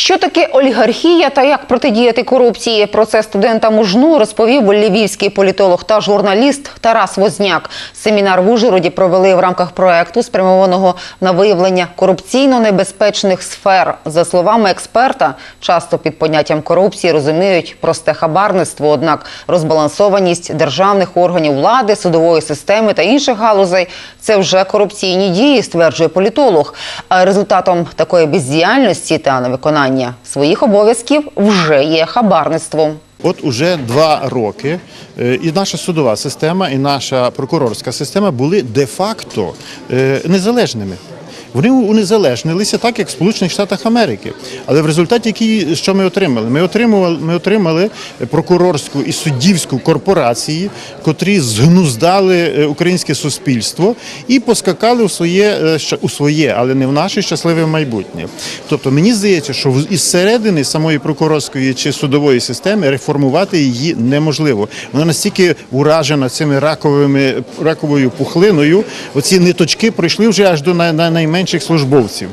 Що таке олігархія та як протидіяти корупції? Про це студентам УЖНУ розповів львівський політолог та журналіст Тарас Возняк. Семінар в Ужгороді провели в рамках проекту, спрямованого на виявлення корупційно небезпечних сфер. За словами експерта, часто під поняттям корупції розуміють просте хабарництво. Однак розбалансованість державних органів влади, судової системи та інших галузей це вже корупційні дії, стверджує політолог. А результатом такої бездіяльності та невиконання своїх обов'язків вже є хабарництвом. От уже два роки е, і наша судова система, і наша прокурорська система були де-факто е, незалежними. Вони унезалежнилися так, як в Сполучених Штатах Америки. Але в результаті, які, що ми отримали? Ми отримали, ми отримали прокурорську і суддівську корпорації, котрі згнуздали е, українське суспільство і поскакали у своє, е, у своє, але не в наше щасливе майбутнє. Тобто мені здається, що із середини самої прокурорської чи судової системи реформувати її неможливо. Вона настільки уражена цими раковими раковою пухлиною. Оці ниточки пройшли вже аж до най- найменших службовців.